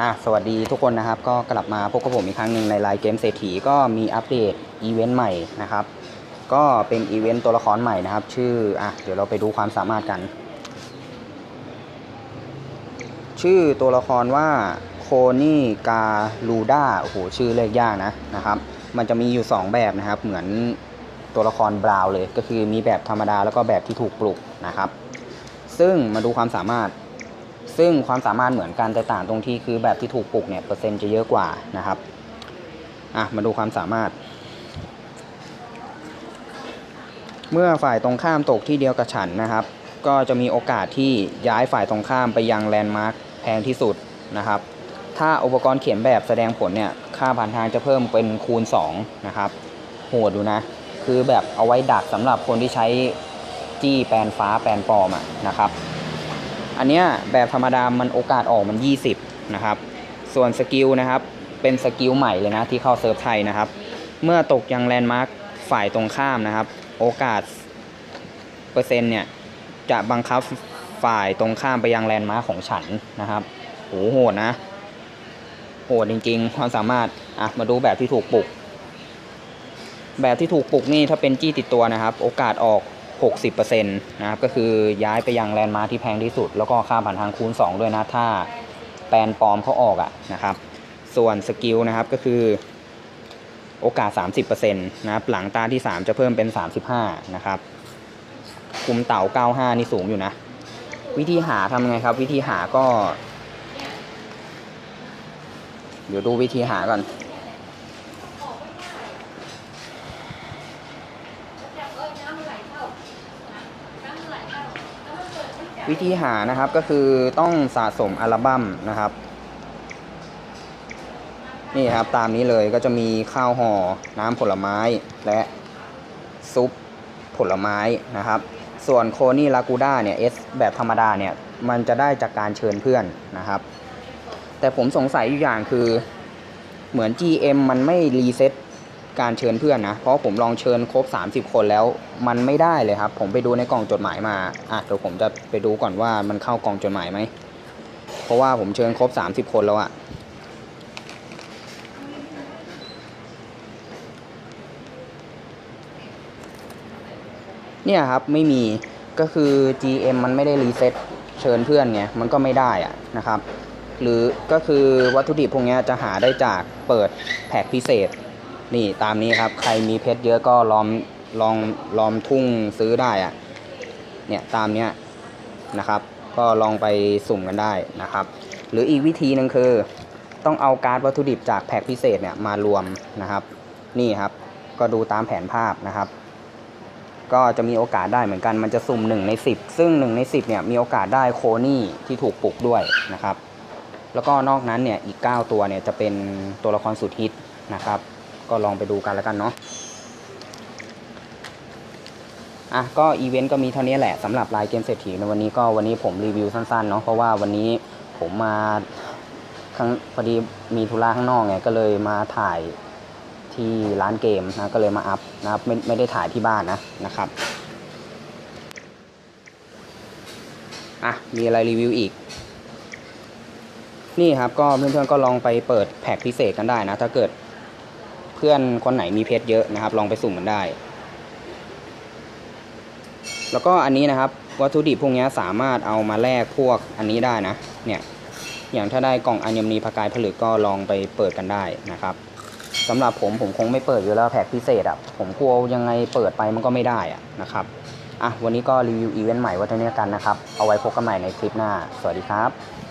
อะสวัสดีทุกคนนะครับ ก็กลับมาพบกับผมอีกครั้งหนึ่งในไลน์เกมเศรษฐีก็มีอัปเดตอีเวนต์ใหม่นะครับ ก็เป็นอีเวนต์ตัวละครใหม่นะครับ ชื่ออะเดี๋ยวเราไปดูความสามารถกัน ชื่อตัวละครว่าโคนี่กาลูด้าโอ้โหชื่อเลขยากนะนะครับ มันจะมีอยู่ 2 แบบนะครับ เหมือนตัวละครบราวเลย ก็คือมีแบบธรรมดาแล้วก็แบบที่ถูกปลุกนะครับ ซึ่งมาดูความสามารถ ซึ่งความสามารถเหมือนกันแต่ต่างตรงที่คือแบบที่ถูกปลุกเนี่ยเปอร์เซ็นต์จะเยอะกว่านะครับอะมาดูความสามารถ เมื่อฝ่ายตรงข้ามตกที่เดียวกับฉันนะครับ ก็จะมีโอกาสที่ย้ายฝ่ายตรงข้ามไปยังแลนด์มาร์คแพงที่สุดนะครับ ถ้าอุปกรณ์เขียนแบบแสดงผลเนี่ยค่าผ่านทางจะเพิ่มเป็นคูณ2นะครับโหดดูนะ คือแบบเอาไว้ดักสำหรับคนที่ใช้จี้แปลนฟ้าแปลนปลอมอะนะครับ อันเนี้ยแบบธรรมดามันโอกาสออกมัน 20 นะครับ ส่วนสกิลนะครับ เป็นสกิลใหม่เลยนะที่เข้าเซิร์ฟไทยนะครับ เมื่อตกยังแลนด์มาร์คฝ่ายตรงข้ามนะครับ โอกาสเปอร์เซ็นต์เนี่ยจะบังคับฝ่ายตรงข้ามไปยังแลนด์มาร์คของฉันนะครับโหโหดนะ โหดจริงๆ ความสามารถ อะ มาดูแบบที่ถูกปลุก แบบที่ถูกปลุกนี่ถ้าเป็นจี้ติดตัวนะครับ โอกาสออก 60%นะครับก็คือย้ายไปยังแลนด์มาร์คที่แพงที่สุด แล้วก็ค่าผ่านทางคูณ 2 ด้วยนะ ถ้าแปลนปลอมเขาออกอะนะครับ ส่วนสกิลนะครับก็คือโอกาส 30%นะครับหลังตาที่ 3 จะเพิ่มเป็น 35 นะครับคุมเต่า 95 นี่สูงอยู่นะ วิธีหาทำไงครับ วิธีหาก็ เดี๋ยวดูวิธีหาก่อน วิธีหานะครับก็คือต้องสะสมอัลบั้มนะครับ นี่ครับตามนี้เลยก็จะมีข้าวห่อน้ำผลไม้และซุปผลไม้นะครับ ส่วนโคนี่ลากูด้าเนี่ยเอสแบบธรรมดาเนี่ย มันจะได้จากการเชิญเพื่อนนะครับ แต่ผมสงสัยอยู่อย่างคือเหมือน GM มันไม่รีเซ็ต การเชิญเพื่อนนะ เพราะผมลองเชิญครบ 30 คนแล้ว มันไม่ได้เลยครับ ผมไปดูในกล่องจดหมายมาอะเดี๋ยวผมจะไปดูก่อนว่ามันเข้ากล่องจดหมายไหม เพราะว่าผมเชิญครบ 30 คนแล้วอะเนี่ยครับไม่มีก็คือ GM มันไม่ได้รีเซ็ตเชิญเพื่อนไงมันก็ไม่ได้อะนะครับ หรือก็คือวัตถุดิบพวกนี้จะหาได้จากเปิดแพ็กพิเศษ นี่ตามนี้ครับ ใครมีเพชรเยอะก็ลอมลองลอมทุ่งซื้อได้อะเนี่ยตามเนี้ยนะครับ ก็ลองไปสุ่มกันได้นะครับ หรืออีกวิธีหนึ่งคือ ต้องเอาการ์ดวัตถุดิบจากแพ็กพิเศษเนี่ยมารวมนะครับ นี่ครับ ก็ดูตามแผนภาพนะครับก็จะมีโอกาสได้เหมือนกัน มันจะสุ่ม1ใน 10 ซึ่ง 1 ใน 10เนี่ยมีโอกาสได้โคนี่ที่ถูกปลุกด้วยนะครับ แล้วก็นอกนั้นเนี่ยอีก 9 ตัวเนี่ยจะเป็นตัวละครสุดฮิตนะครับ ก็ลองไปดูกันแล้วกันเนาะอะก็อีเวนต์ก็มีเท่านี้แหละสำหรับรายเกมเศรษฐีในวันนี้ก็วันนี้ผมรีวิวสั้นๆเนาะเพราะว่าวันนี้ผมมาข้างพอดีมีธุระข้างนอกไงก็เลยมาถ่ายที่ร้านเกมนะก็เลยมาอัพนะครับไม่ไม่ได้ถ่ายที่บ้านนะนะครับอะมีอะไรรีวิวอีก นี่ครับก็เพื่อนๆก็ลองไปเปิดแพ็กพิเศษกันได้นะ ถ้าเกิด เพื่อนคนไหนมีเพชรเยอะนะครับ ลองไปสุ่มกันได้ แล้วก็อันนี้นะครับ วัตถุดิบพวกนี้สามารถเอามาแลกพวกอันนี้ได้นะ เนี่ย อย่างถ้าได้กล่องอัญมณีพกายผลึกก็ลองไปเปิดกันได้นะครับสำหรับผมผมคงไม่เปิดอยู่แล้วแพ็กพิเศษอะผมกลัวยังไงเปิดไปมันก็ไม่ได้อะนะครับอะวันนี้ก็รีวิวอีเวนต์ใหม่วัฒนกันนะครับ เอาไว้พบกันใหม่ในคลิปหน้า สวัสดีครับ